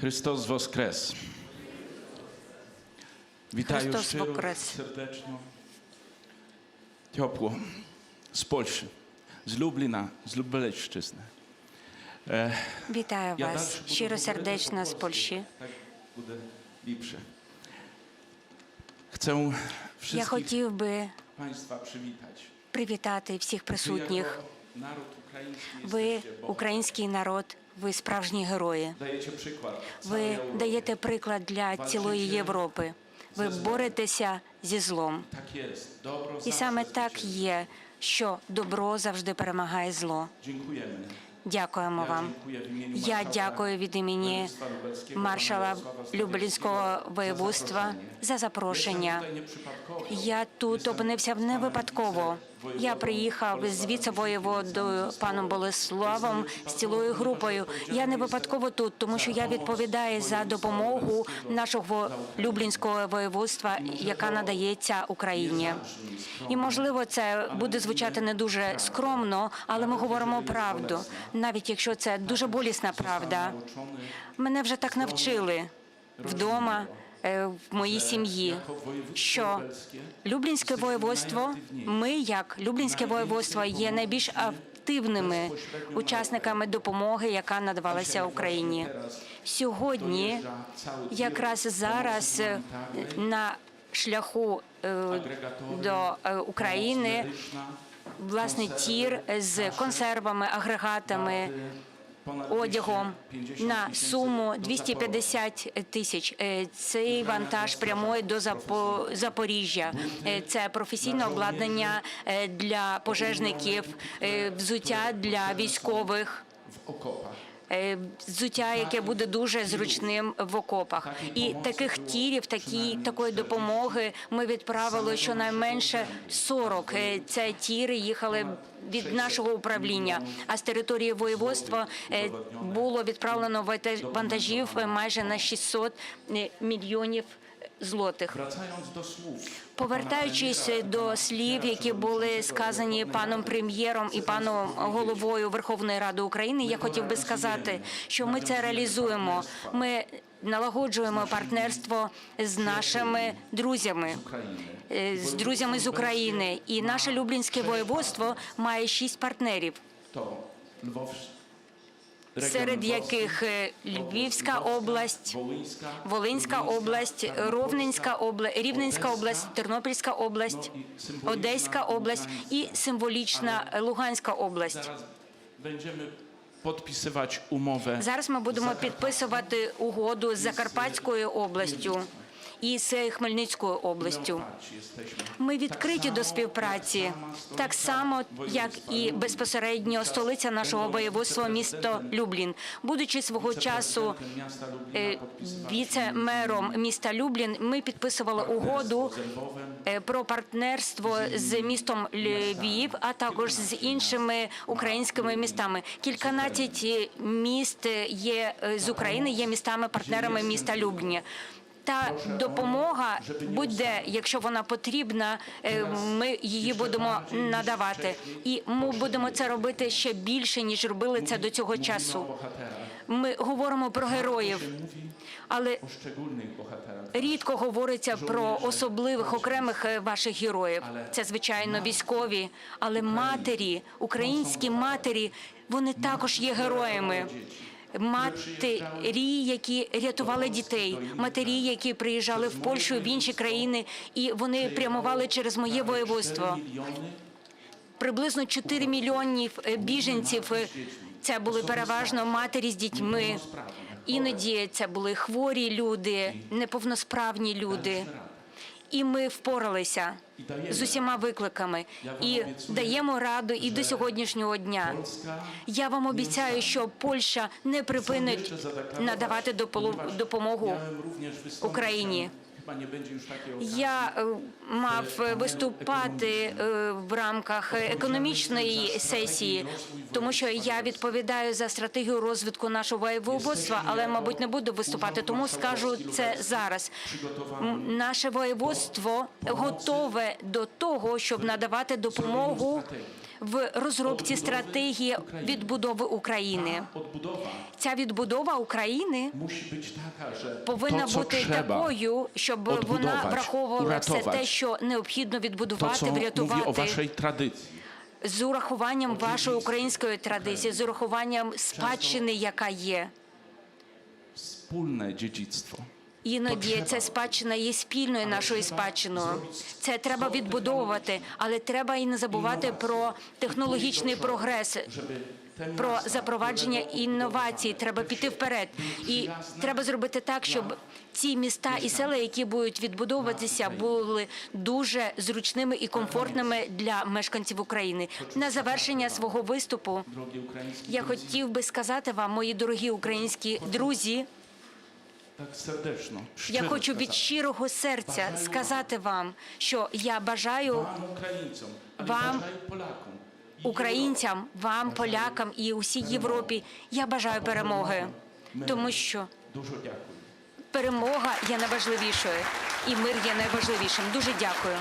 Христос Воскрес! Вітаю Христос щиро, Воскрес. сердечно, тепло з Польщі, з Любліна, з Лубелищczyzny. Е, Вітаю я вас щиро сердечно з Польщі. Так буде ліпше. Chcę Я хотів би привітати всіх присутніх. Ви український народ, ви справжні герої. Ви даєте приклад для цілої Європи. Ви боретеся зі злом. І саме так є, що добро завжди перемагає зло. Дякуємо вам. Я дякую від імені маршала Ярослава воєводства за запрошення. Я тут опинився не випадково. Я приїхав з віце-воєводою паном Болеславом з цілою групою. Я не випадково тут, тому що я відповідаю за допомогу нашого люблінського воєводства, яка надається Україні. І можливо, це буде звучати не дуже скромно, але ми говоримо правду, навіть якщо це дуже болісна правда. Мене вже так навчили вдома, в моїй сім'ї, що Люблінське воєводство, ми, як Люблінське воєводство, є найбільш активними учасниками допомоги, яка надавалася Україні. Сьогодні, якраз зараз е, на шляху е, до е, України власне тір з консервами, агрегатами. Одягом на суму do 250 тисяч. Е, Цей вантаж прямує до Запоріжжя. Е, Це професійне обладнання е, для пожежників, взуття для військових. в okopach. Е, Взуття, яке буде дуже зручним в окопах, і таких тірів, такі такої допомоги ми відправили щонайменше 40. Е, Це тіри їхали від нашого управління. А з території воєводства е, було відправлено вантажів майже на 600 мільйонів злотих. Повертаючись до слів, які були сказані паном прем'єром і паном головою Верховної Ради України, я хотів би сказати, що ми це реалізуємо. Ми налагоджуємо партнерство з нашими друзями, е, з друзями з України. І наше Люблінське воєводство має шість партнерів, Lwow, серед яких е, Львівська область. Волинська область, Ровненська область, Рівненська область, Тернопільська область, Одеська область і символічна Луганська область. Będziemy podpisywać Зараз ми будемо підписувати угоду з Закарпатською областю і з Хмельницькою областю. Ми відкриті до співпраці, так само як і безпосередньо столиця нашого воєводства, місто Люблін, будучи свого часу е, віце-мером міста Люблін, ми підписували угоду е, про партнерство з містом Львів, а також з іншими українськими містами. Кільканадцять міст є е, з України, є містами-партнерами міста Любліні. Та допомога будь-де, якщо вона потрібна, е, ми її будемо надавати, і ми будемо це робити ще більше ніж робили це до цього часу. Ми говоримо про героїв, але. Рідко говориться про особливих окремих е, ваших героїв. Це звичайно військові, але матері, українські матері, вони також є героями. Матері, які рятували дітей, матері, які приїжджали в Польщу в інші країни, і вони прямували через моє воєводство. Приблизно 4 мільйонів е, біженців. Це були переважно матері з дітьми. Іноді це були хворі люди, неповносправні люди. І ми впоралися з усіма викликами і даємо раду і до сьогоднішнього дня. Я вам обіцяю, що Польща не припинить надавати допомогу Україні. Я мав виступати в рамках економічної сесії, тому що я відповідаю за стратегію розвитку нашого воєводства, але мабуть не буду виступати, тому скажу це зараз. Наше воєводство готове до того, щоб надавати допомогу в розробці стратегії відбудови України. Ця відбудова України повинна бути такою, щоб вона враховувала все те, що необхідно відбудувати, врятувати з урахуванням вашої української традиції, з урахуванням спадщини, яка є. wspólne dziedzictwo. Іноді ця спадщина є спільною нашою спадщиною. Це треба відбудовувати, але треба і не забувати про технологічний прогрес. Про запровадження інновацій треба піти вперед, і треба зробити так, щоб ці міста і села, які будуть відбудовуватися, були дуже зручними і комфортними для мешканців України. На завершення свого виступу я хотів би сказати вам, мої дорогі українські друзі. Tak сердечно. Я хочу хочу від щирого серця сказати вам, що я бажаю вам українцям, вам полякам, українцям, вам, полякам і усій Європі. Я бажаю перемоги, тому що дуже дякую. перемога є найважливішою, і мир є найважливішим. Дуже дякую.